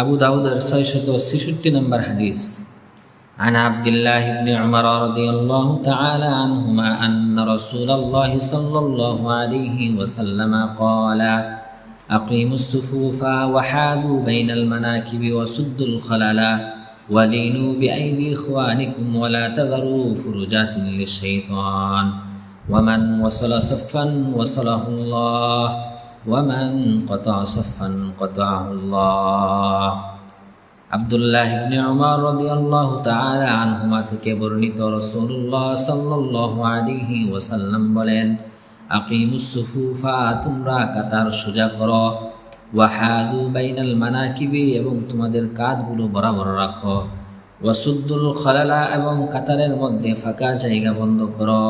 আবু দাউদের ছয়শত ছেষট্টি নম্বর হাদিস عن عبد الله بن عمر رضي الله تعالى عنهما أن رسول الله صلى الله عليه وسلم قال أقيموا الصفوف وحاذوا بين المناكب وسدوا الخلل ولينوا بأيدي إخوانكم ولا تذروا فرجات للشيطان ومن وصل صفا وصله الله ومن قطع صفا قطعه الله আবদুল্লাহ ইবনে উমর রাদিয়াল্লাহু তাআলা আনহুমা থেকে বর্ণিত রাসূলুল্লাহ সাল্লাল্লাহু আলাইহি ওয়াসাল্লাম বলেন আকিমুস সুফুফা তোমরা কাতার সোজা করো ওয়াহাদু বাইনাল মানাকিবি এবং তোমাদের কাঁধগুলো বরাবর রাখো ওয়াসুদ্দুল খলালা এবং কাতারের মধ্যে ফাঁকা জায়গা বন্ধ করো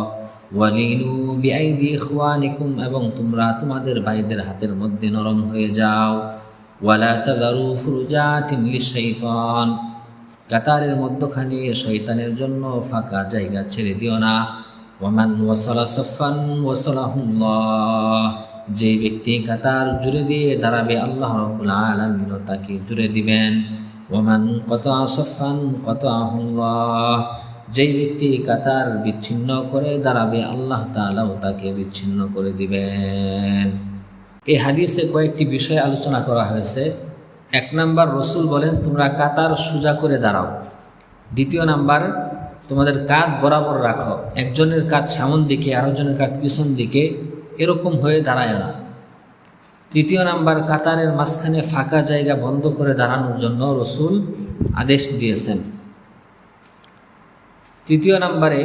ওয়ালিনু বিআইদি ইখওয়ানিকুম, এবং তোমরা তোমাদের ভাইদের হাতের মধ্যে নরম হয়ে যাও। ওয়ালা তাদারু ফুরুজাতিন লিশাইতান, কাতারের মধ্যখানে শয়তানের জন্য ফাঁকা জায়গা ছেড়ে দিও না। ওয়ামান ওয়াসালা সফান ওয়াসালাহুল্লাহ, যে ব্যক্তি কাতার জুড়ে দিয়ে দাঁড়াবে, আল্লাহ রব্বুল আলমিনও তাকে জুড়ে দিবেন। ওয়ামান কত সফান কত আহুল্লাহ যেই ব্যক্তি কাতার বিচ্ছিন্ন করে দাঁড়াবে, আল্লাহ তাআলাও তাকে বিচ্ছিন্ন করে দিবেন। এই হাদিসে কয়েকটি বিষয় আলোচনা করা হয়েছে। এক নাম্বার, রসুল বলেন, তোমরা কাতার সোজা করে দাঁড়াও। দ্বিতীয় নাম্বার, তোমাদের কাঁধ বরাবর রাখো। একজনের কাঁধ সামন দিকে, আরেকজনের কাঁধ পিছন দিকে। এরকম হয়ে দাঁড়ায় না। তৃতীয় নাম্বার, কাতারের মাঝখানে ফাঁকা জায়গা বন্ধ করে দাঁড়ানোর জন্য রসুল আদেশ দিয়েছেন। তৃতীয় নাম্বারে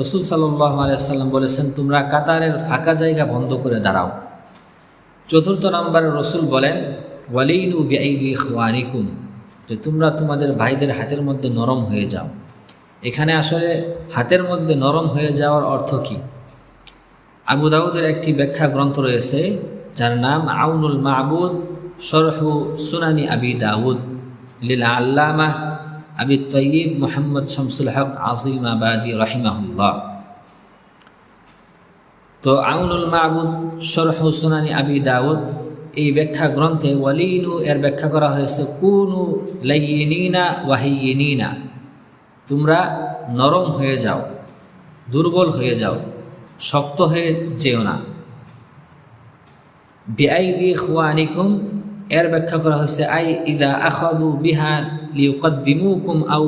রসুল সাল্লাহ আলিয়াল্লাম বলেছেন, তোমরা কাতারের ফাঁকা জায়গা বন্ধ করে দাঁড়াও। চতুর্থ নম্বরে রসুল বলেন, ওয়ালিনু বিআইদি খোয়ানিকুম যে তোমরা তোমাদের ভাইদের হাতের মধ্যে নরম হয়ে যাও। এখানে আসলে হাতের মধ্যে নরম হয়ে যাওয়ার অর্থ কী? আবু দাউদের একটি ব্যাখ্যা গ্রন্থ রয়েছে, যার নাম আউনুল মাহবুদ সরহু সুনানি আবি দাউদ, লীলা আল্লামা আবি তৈব মোহাম্মদ শামসুল হক আজিম আবাদি রহিমাহুল্লাহ। তো আউনুল মাহবুদ সরহ সুনানি আবি দাউদ, এই ব্যাখ্যা গ্রন্থে ওয়ালিনু, এর ব্যাখ্যা করা হয়েছে, কুনু লাইনিনা ওয়াহিনিনা তোমরা নরম হয়ে যাও, দুর্বল হয়ে যাও, শক্ত হয়ে যেও না। বেআইদি খুয়ানিকুম এর ব্যাখ্যা করা হয়েছে, আই ইদা আখাদু বিহা লিউকদ্দিমুকুম আউ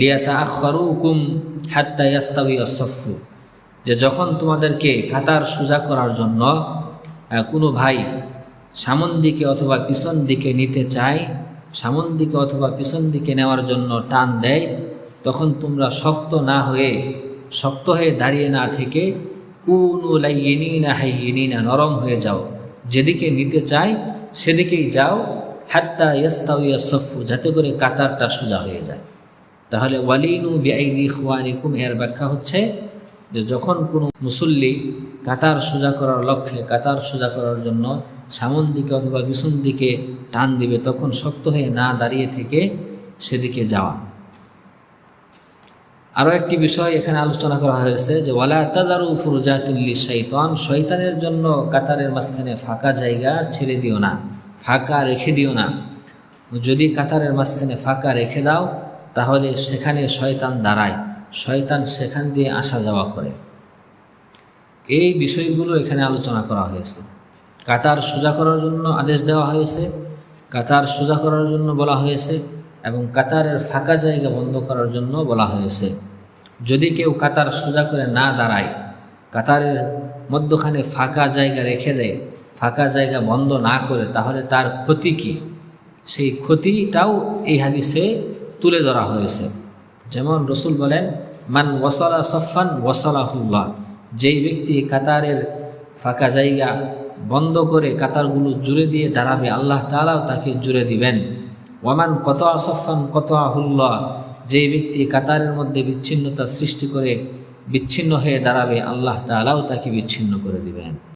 লিয়াতা আখরুকুম হাত্তা ইয়াস্তাবি আসফু যে যখন তোমাদেরকে কাতার সোজা করার জন্য কোনো ভাই সামন দিকে অথবা পিছন দিকে নিতে চায়, সামন দিকে অথবা পিছন দিকে নেওয়ার জন্য টান দেয়, তখন তোমরা শক্ত না হয়ে, শক্ত হয়ে দাঁড়িয়ে না থেকে কুনু লাইনি না হাইনি না নরম হয়ে যাও। যেদিকে নিতে চায় সেদিকেই যাও, হাত্তা ইয়াস্তাউয়া সফু, যাতে করে কাতারটা সোজা হয়ে যায়। তাহলে ওয়ালিনু বেআইদি খুয়ানিকুম এর ব্যাখ্যা হচ্ছে যে যখন কোনো মুসল্লি কাতার সোজা করার লক্ষ্যে, কাতার সোজা করার জন্য সামন দিকে অথবা পিছন দিকে টান দিবে, তখন শক্ত হয়ে না দাঁড়িয়ে থেকে সেদিকে যাওয়া। আরও একটি বিষয় এখানে আলোচনা করা হয়েছে যে, ওয়ালা তাদারু ফুরুজাতুল্লি শৈতান শৈতানের জন্য কাতারের মাঝখানে ফাঁকা জায়গা ছেড়ে দিও না, ফাঁকা রেখে দিও না। যদি কাতারের মাঝখানে ফাঁকা রেখে দাও, তাহলে সেখানে শয়তান দাঁড়ায়, শয়তান সেখান দিয়ে আসা যাওয়া করে। এই বিষয়গুলো এখানে আলোচনা করা হয়েছে। কাতার সোজা করার জন্য আদেশ দেওয়া হয়েছে, কাতার সোজা করার জন্য বলা হয়েছে এবং কাতারের ফাঁকা জায়গা বন্ধ করার জন্য বলা হয়েছে। যদি কেউ কাতার সোজা করে না দাঁড়ায়, কাতারের মধ্যখানে ফাঁকা জায়গা রেখে দেয়, ফাঁকা জায়গা বন্ধ না করে, তাহলে তার ক্ষতি কি? সেই ক্ষতিটাও এই হাদিসে তুলে ধরা হয়েছে। যেমন রসুল বলেন, মান ওয়াসালা সফান ওয়াসালাহুল্লাহ। যেই ব্যক্তি কাতারের ফাঁকা জায়গা বন্ধ করে কাতারগুলো জুড়ে দিয়ে দাঁড়াবে, আল্লাহ তালাও তাকে জুড়ে দিবেন। ওয়ামান কত আসফান কত আহুল্লা যে ব্যক্তি কাতারের মধ্যে বিচ্ছিন্নতা সৃষ্টি করে বিচ্ছিন্ন হয়ে দাঁড়াবে, আল্লাহ তালাও তাকে বিচ্ছিন্ন করে দিবেন।